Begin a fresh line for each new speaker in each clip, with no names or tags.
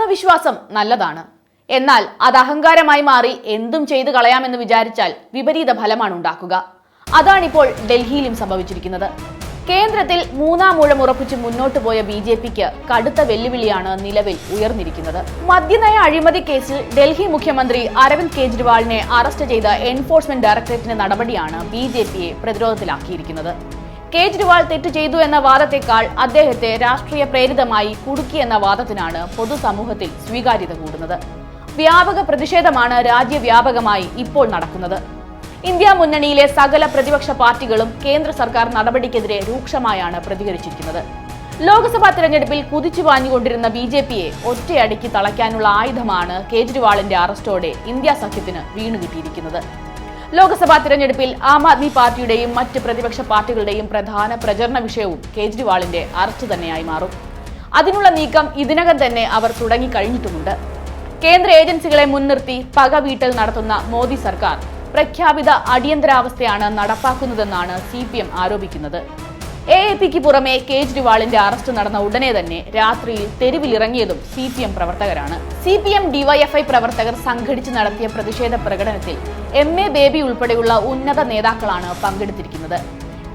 ആത്മവിശ്വാസം നല്ലതാണ്. എന്നാൽ അത് അഹങ്കാരമായി മാറി എന്തും ചെയ്തു കളയാമെന്ന് വിചാരിച്ചാൽ വിപരീത ഫലമാണ് ഉണ്ടാക്കുക. അതാണിപ്പോൾ ഡൽഹിയിലും സംഭവിച്ചിരിക്കുന്നത്. കേന്ദ്രത്തിൽ മൂന്നാം ഊഴം ഉറപ്പിച്ച് മുന്നോട്ട് പോയ ബി ജെ പിക്ക് കടുത്ത വെല്ലുവിളിയാണ് നിലവിൽ ഉയർന്നിരിക്കുന്നത്. മദ്യനയ അഴിമതി കേസിൽ ഡൽഹി മുഖ്യമന്ത്രി അരവിന്ദ് കെജ്രിവാളിനെ അറസ്റ്റ് ചെയ്ത എൻഫോഴ്സ്മെന്റ് ഡയറക്ടറേറ്റിന്റെ നടപടിയാണ് ബി ജെ പിയെ പ്രതിരോധത്തിലാക്കിയിരിക്കുന്നത്. കേജ്രിവാൾ തെറ്റ് ചെയ്തു എന്ന വാദത്തെക്കാൾ അദ്ദേഹത്തെ രാഷ്ട്രീയ പ്രേരിതമായി കുടുക്കി എന്ന വാദത്തിനാണ് പൊതുസമൂഹത്തിൽ സ്വീകാര്യത കൂടുന്നത്. വ്യാപക പ്രതിഷേധമാണ് രാജ്യവ്യാപകമായി ഇപ്പോൾ നടക്കുന്നത്. ഇന്ത്യ മുന്നണിയിലെ സകല പ്രതിപക്ഷ പാർട്ടികളും കേന്ദ്ര സർക്കാർ നടപടിക്കെതിരെ രൂക്ഷമായാണ് പ്രതികരിച്ചിരിക്കുന്നത്. ലോക്സഭാ തെരഞ്ഞെടുപ്പിൽ കുതിച്ചു പാഞ്ഞുകൊണ്ടിരുന്ന ബി ജെ പിയെ ഒറ്റയടിക്ക് തളയ്ക്കാനുള്ള ആയുധമാണ് കേജ്രിവാളിന്റെ അറസ്റ്റോടെ ഇന്ത്യ സഖ്യത്തിന് വീണുകിട്ടിയിരിക്കുന്നത്. ലോക്സഭാ തിരഞ്ഞെടുപ്പിൽ ആം ആദ്മി പാർട്ടിയുടെയും മറ്റ് പ്രതിപക്ഷ പാർട്ടികളുടെയും പ്രധാന പ്രചരണ വിഷയവും കേജ്രിവാളിന്റെ അറസ്റ്റ് തന്നെയായി മാറും. അതിനുള്ള നീക്കം ഇതിനകം തന്നെ അവർ തുടങ്ങിക്കഴിഞ്ഞിട്ടുമുണ്ട്. കേന്ദ്ര ഏജൻസികളെ മുൻനിർത്തി പക വീട്ടൽ നടത്തുന്ന മോദി സർക്കാർ പ്രഖ്യാപിത അടിയന്തരാവസ്ഥയാണ് നടപ്പാക്കുന്നതെന്നാണ് സി ആരോപിക്കുന്നത്. എ എ പിക്ക് പുറമെ കേജ്രിവാളിന്റെ അറസ്റ്റ് നടന്ന ഉടനെ തന്നെ രാത്രിയിൽ തെരുവിലിറങ്ങിയതും സി പി എം പ്രവർത്തകരാണ്. സി പി എം ഡിവൈഎഫ്ഐ പ്രവർത്തകർ സംഘടിച്ച് നടത്തിയ പ്രതിഷേധ പ്രകടനത്തിൽ എം എ ബേബി ഉൾപ്പെടെയുള്ള ഉന്നത നേതാക്കളാണ് പങ്കെടുത്തിരിക്കുന്നത്.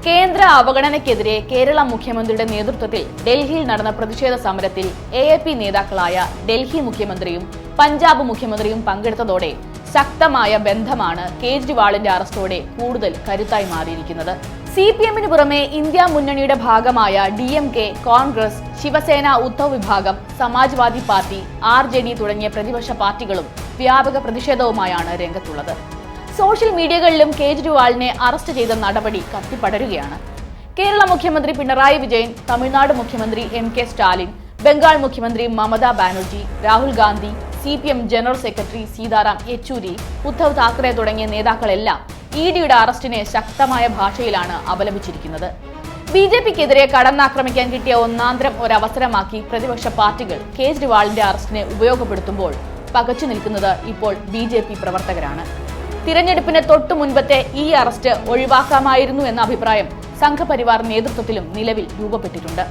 കേന്ദ്ര അവഗണനയ്ക്കെതിരെ കേരള മുഖ്യമന്ത്രിയുടെ നേതൃത്വത്തിൽ ഡൽഹിയിൽ നടന്ന പ്രതിഷേധ സമരത്തിൽ എ എ പി നേതാക്കളായ ഡൽഹി മുഖ്യമന്ത്രിയും പഞ്ചാബ് മുഖ്യമന്ത്രിയും പങ്കെടുത്തതോടെ ശക്തമായ ബന്ധമാണ് കേജ്രിവാളിന്റെ അറസ്റ്റോടെ കൂടുതൽ കരുത്തായി മാറിയിരിക്കുന്നത്. സി പി എമ്മിന് പുറമെ ഇന്ത്യ മുന്നണിയുടെ ഭാഗമായ D M K Congress Shivsena Uddhav വിഭാഗം Samajwadi party R J D തുടങ്ങിയ പ്രതിപക്ഷ പാർട്ടികളും വ്യാപക പ്രതിഷേധവുമായാണ് രംഗത്തുള്ളത്. സോഷ്യൽ മീഡിയകളിലും കേജ്രിവാളിനെ അറസ്റ്റ് ചെയ്ത നടപടി കത്തിപ്പടരുകയാണ്. കേരള മുഖ്യമന്ത്രി പിണറായി വിജയൻ തമിഴ്നാട് മുഖ്യമന്ത്രി എം കെ സ്റ്റാലിൻ ബംഗാൾ മുഖ്യമന്ത്രി Mamata Banerjee Rahul Gandhi C P M general secretary Sitaram Yechury Uddhav Thackeray തുടങ്ങിയ നേതാക്കളെല്ലാം ഇ ഡിയുടെ അറസ്റ്റിനെ ശക്തമായ ഭാഷയിലാണ് അപലപിച്ചിരിക്കുന്നത്. ബി ജെ പിക്കെതിരെ കടന്നാക്രമിക്കാൻ കിട്ടിയ ഒന്നാന്തരം ഒരവസരമാക്കി പ്രതിപക്ഷ പാർട്ടികൾ കേജ്രിവാളിന്റെ അറസ്റ്റിനെ ഉപയോഗപ്പെടുത്തുമ്പോൾ പകച്ചു നിൽക്കുന്നത് ഇപ്പോൾ ബി ജെ പി പ്രവർത്തകരാണ്. തിരഞ്ഞെടുപ്പിന് തൊട്ടു മുൻപത്തെ ഈ അറസ്റ്റ് ഒഴിവാക്കാമായിരുന്നു എന്ന അഭിപ്രായം സംഘപരിവാർ നേതൃത്വത്തിലും നിലവിൽ രൂപപ്പെട്ടിട്ടുണ്ട്.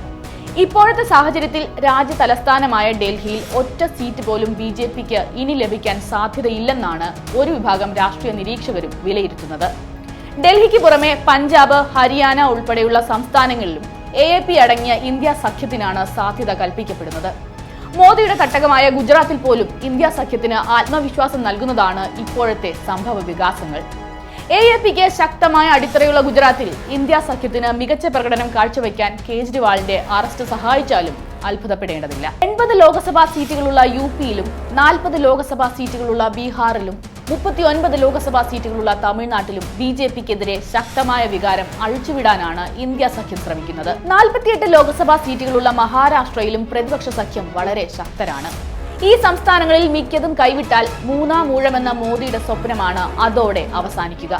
ഇപ്പോഴത്തെ സാഹചര്യത്തിൽ രാജ്യ തലസ്ഥാനമായ ഡൽഹിയിൽ ഒറ്റ സീറ്റ് പോലും ബി ജെ പിക്ക് ഇനി ലഭിക്കാൻ സാധ്യതയില്ലെന്നാണ് ഒരു വിഭാഗം രാഷ്ട്രീയ നിരീക്ഷകരും വിലയിരുത്തുന്നത്. ഡൽഹിക്ക് പുറമെ പഞ്ചാബ് ഹരിയാന ഉൾപ്പെടെയുള്ള സംസ്ഥാനങ്ങളിലും എ എ പി അടങ്ങിയ ഇന്ത്യ സഖ്യത്തിനാണ് സാധ്യത കൽപ്പിക്കപ്പെടുന്നത്. മോദിയുടെ തട്ടകമായ ഗുജറാത്തിൽ പോലും ഇന്ത്യ സഖ്യത്തിന് ആത്മവിശ്വാസം നൽകുന്നതാണ് ഇപ്പോഴത്തെ സംഭവ വികാസങ്ങൾ. എ എ പിക്ക് ശക്തമായ അടിത്തറയുള്ള ഗുജറാത്തിൽ ഇന്ത്യ സഖ്യത്തിന് മികച്ച പ്രകടനം കാഴ്ചവെക്കാൻ കേജ്രിവാളിന്റെ അറസ്റ്റ് സഹായിച്ചാലും അത്ഭുതപ്പെടേണ്ടതില്ല. എൺപത് ലോക്സഭാ സീറ്റുകളുള്ള യു പിയിലും നാൽപ്പത് ലോക്സഭാ സീറ്റുകളുള്ള ബീഹാറിലും മുപ്പത്തി ഒൻപത് ലോക്സഭാ സീറ്റുകളുള്ള തമിഴ്നാട്ടിലും ബി ജെ പിക്കെതിരെ ശക്തമായ വികാരം അഴിച്ചുവിടാനാണ് ഇന്ത്യ സഖ്യം ശ്രമിക്കുന്നത്. നാൽപ്പത്തിയെട്ട് ലോക്സഭാ സീറ്റുകളുള്ള മഹാരാഷ്ട്രയിലും പ്രതിപക്ഷ സഖ്യം വളരെ ശക്തരാണ്. ഈ സംസ്ഥാനങ്ങളിൽ മിക്കതും കൈവിട്ടാൽ മൂന്നാം ഊഴമെന്ന മോദിയുടെ സ്വപ്നമാണ് അതോടെ അവസാനിക്കുക.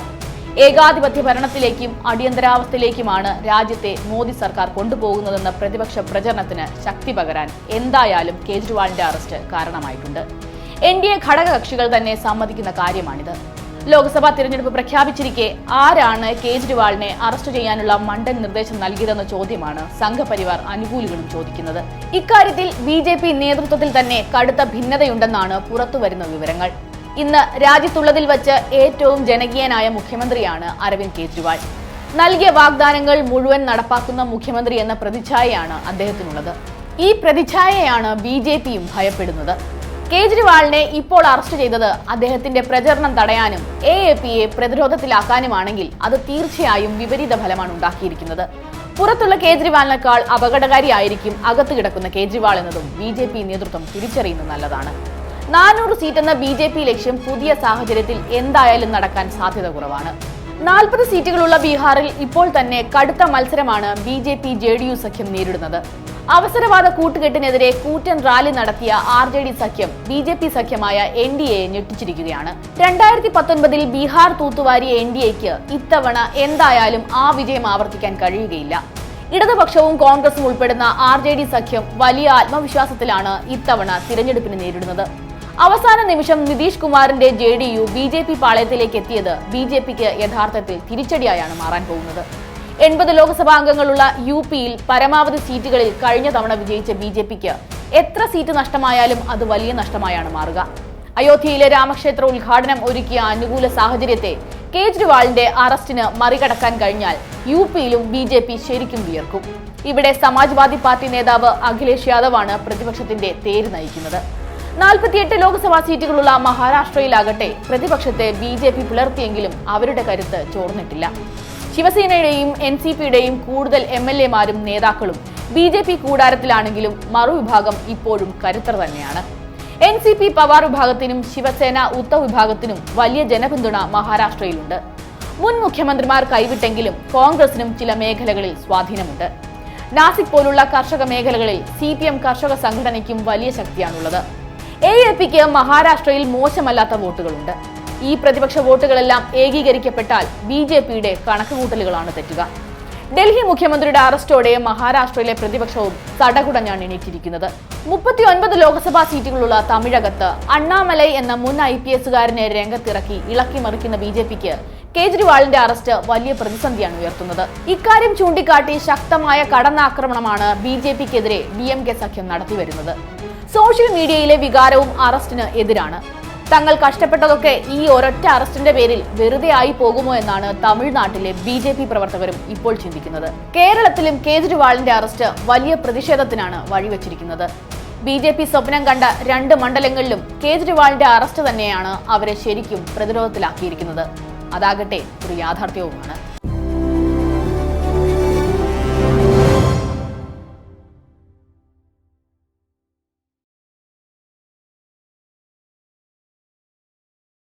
ഏകാധിപത്യ ഭരണത്തിലേക്കും അടിയന്തരാവസ്ഥയിലേക്കുമാണ് രാജ്യത്തെ മോദി സർക്കാർ കൊണ്ടുപോകുന്നതെന്ന പ്രതിപക്ഷ പ്രചരണത്തിന് ശക്തി പകരാൻ എന്തായാലും കേജ്രിവാളിന്റെ അറസ്റ്റ് കാരണമായിട്ടുണ്ട്. എൻ ഡി എ ഘടകകക്ഷികൾ തന്നെ സമ്മതിക്കുന്ന കാര്യമാണിത്. ലോക്സഭാ തിരഞ്ഞെടുപ്പ് പ്രഖ്യാപിച്ചിരിക്കെ ആരാണ് കേജ്രിവാളിനെ അറസ്റ്റ് ചെയ്യാനുള്ള മണ്ടൻ നിർദ്ദേശം നൽകിയതെന്ന ചോദ്യമാണ് സംഘപരിവാർ അനുകൂലികളും ചോദിക്കുന്നത്. ഇക്കാര്യത്തിൽ ബി ജെ പി നേതൃത്വത്തിൽ തന്നെ കടുത്ത ഭിന്നതയുണ്ടെന്നാണ് പുറത്തുവരുന്ന വിവരങ്ങൾ. ഇന്ന് രാജ്യത്തുള്ളതിൽ വച്ച് ഏറ്റവും ജനകീയനായ മുഖ്യമന്ത്രിയാണ് അരവിന്ദ് കേജ്രിവാൾ. നൽകിയ വാഗ്ദാനങ്ങൾ മുഴുവൻ നടപ്പാക്കുന്ന മുഖ്യമന്ത്രി എന്ന പ്രതിച്ഛായയാണ് അദ്ദേഹത്തിനുള്ളത്. ഈ പ്രതിച്ഛായയാണ് ബി ജെ പിയും ഭയപ്പെടുന്നത്. കേജ്രിവാളിനെ ഇപ്പോൾ അറസ്റ്റ് ചെയ്തത് അദ്ദേഹത്തിന്റെ പ്രചരണം തടയാനും എ എ പിയെ പ്രതിരോധത്തിലാക്കാനുമാണെങ്കിൽ അത് തീർച്ചയായും വിപരീത ഫലമാണ് ഉണ്ടാക്കിയിരിക്കുന്നത്. പുറത്തുള്ള കേജ്രിവാളിനേക്കാൾ അപകടകാരിയായിരിക്കും അകത്ത് കിടക്കുന്ന കേജ്രിവാൾ എന്നതും ബി ജെ പി നേതൃത്വം തിരിച്ചറിയുന്നത് നല്ലതാണ്. നാനൂറ് സീറ്റ് എന്ന ബി ജെ പി ലക്ഷ്യം പുതിയ സാഹചര്യത്തിൽ എന്തായാലും നടക്കാൻ സാധ്യത കുറവാണ്. നാൽപ്പത് സീറ്റുകളുള്ള ബീഹാറിൽ ഇപ്പോൾ തന്നെ കടുത്ത മത്സരമാണ് B J P J D U സഖ്യം നേരിടുന്നത്. അവസരവാദ കൂട്ടുകെട്ടിനെതിരെ കൂറ്റൻ റാലി നടത്തിയ ആർ ജെ ഡി സഖ്യം ബി ജെ പി സഖ്യമായ എൻ ഡി എ ഞെട്ടിച്ചിരിക്കുകയാണ്. രണ്ടായിരത്തി പത്തൊൻപതിൽ ബീഹാർ തൂത്തുവാരി എൻ ഡി എക്ക് ഇത്തവണ എന്തായാലും ആ വിജയം ആവർത്തിക്കാൻ കഴിയുകയില്ല. ഇടതുപക്ഷവും കോൺഗ്രസും ഉൾപ്പെടുന്ന ആർ ജെ ഡി സഖ്യം വലിയ ആത്മവിശ്വാസത്തിലാണ് ഇത്തവണ തിരഞ്ഞെടുപ്പിനെ നേരിടുന്നത്. അവസാന നിമിഷം നിതീഷ് കുമാറിന്റെ J D U B J P പാളയത്തിലേക്ക് എത്തിയത് ബി ജെ പിക്ക് യഥാർത്ഥത്തിൽ തിരിച്ചടിയായാണ് മാറാൻ പോകുന്നത്. എൺപത് ലോക്സഭാ അംഗങ്ങളുള്ള യു പിയിൽ പരമാവധി സീറ്റുകളിൽ കഴിഞ്ഞ തവണ വിജയിച്ച ബി ജെ പിക്ക് എത്ര സീറ്റ് നഷ്ടമായാലും അത് വലിയ നഷ്ടമായാണ് മാറുക. അയോധ്യയിലെ രാമക്ഷേത്ര ഉദ്ഘാടനം ഒരുക്കിയ അനുകൂല സാഹചര്യത്തെ കേജ്രിവാളിന്റെ അറസ്റ്റിന് മറികടക്കാൻ കഴിഞ്ഞാൽ യു പിയിലും ബി ജെ പി ശരിക്കും വിയർക്കും. ഇവിടെ സമാജ്വാദി പാർട്ടി നേതാവ് അഖിലേഷ് യാദവാണ് പ്രതിപക്ഷത്തിന്റെ തേര് നയിക്കുന്നത്. നാൽപ്പത്തിയെട്ട് ലോക്സഭാ സീറ്റുകളുള്ള മഹാരാഷ്ട്രയിലാകട്ടെ പ്രതിപക്ഷത്തെ ബി ജെ പി പുലർത്തിയെങ്കിലും അവരുടെ കരുത്ത് ചോർന്നിട്ടില്ല. ശിവസേനയുടെയും എൻ സി പിയുടെയും കൂടുതൽ എം എൽ എമാരും നേതാക്കളും ബി ജെ പി കൂടാരത്തിലാണെങ്കിലും മറുവിഭാഗം ഇപ്പോഴും കരുത്തർ തന്നെയാണ്. എൻ സി പി പവാർ വിഭാഗത്തിനും ശിവസേന ഉദ്ധവ് വിഭാഗത്തിനും വലിയ ജനപിന്തുണ മഹാരാഷ്ട്രയിലുണ്ട്. മുൻ മുഖ്യമന്ത്രിമാർ കൈവിട്ടെങ്കിലും കോൺഗ്രസിനും ചില മേഖലകളിൽ സ്വാധീനമുണ്ട്. നാസിക് പോലുള്ള കർഷക മേഖലകളിൽ സി പി എം കർഷക സംഘടനയ്ക്കും വലിയ ശക്തിയാണുള്ളത്. എ എ പിക്ക് മഹാരാഷ്ട്രയിൽ മോശമല്ലാത്ത വോട്ടുകളുണ്ട്. ഈ പ്രതിപക്ഷ വോട്ടുകളെല്ലാം ഏകീകരിക്കപ്പെട്ടാൽ ബി ജെ പിയുടെ കണക്കുകൂട്ടലുകളാണ് തെറ്റുക. ഡൽഹി മുഖ്യമന്ത്രിയുടെ അറസ്റ്റോടെ മഹാരാഷ്ട്രയിലെ പ്രതിപക്ഷവും തടകുടഞ്ഞാണ് എണീറ്റിരിക്കുന്നത്. മുപ്പത്തി ഒൻപത് ലോക്സഭാ സീറ്റുകളുള്ള തമിഴകത്ത് അണ്ണാമലൈ എന്ന മുൻ ഐ പി എസുകാരനെ രംഗത്തിറക്കി ഇളക്കി മറിക്കുന്ന ബി ജെ പിക്ക് കേജ്രിവാളിന്റെ അറസ്റ്റ് വലിയ പ്രതിസന്ധിയാണ് ഉയർത്തുന്നത്. ഇക്കാര്യം ചൂണ്ടിക്കാട്ടി ശക്തമായ കടന്നാക്രമണമാണ് ബി ജെ പിക്കെതിരെ ഡി എം കെ സഖ്യം നടത്തിവരുന്നത്. സോഷ്യൽ മീഡിയയിലെ വികാരവും അറസ്റ്റിന് എതിരാണ്. തങ്ങൾ കഷ്ടപ്പെട്ടതൊക്കെ ഈ ഒരൊറ്റ അറസ്റ്റിന്റെ പേരിൽ വെറുതെ ആയി പോകുമോ എന്നാണ് തമിഴ്നാട്ടിലെ ബി ജെ പി പ്രവർത്തകരും ഇപ്പോൾ ചിന്തിക്കുന്നത്. കേരളത്തിലും കേജ്രിവാളിന്റെ അറസ്റ്റ് വലിയ പ്രതിഷേധത്തിനാണ് വഴിവെച്ചിരിക്കുന്നത്. ബി ജെ പി സ്വപ്നം കണ്ട രണ്ട് മണ്ഡലങ്ങളിലും കേജ്രിവാളിന്റെ അറസ്റ്റ് തന്നെയാണ് അവരെ ശരിക്കും പ്രതിരോധത്തിലാക്കിയിരിക്കുന്നത്. അതാകട്ടെ ഒരു യാഥാർത്ഥ്യവുമാണ്.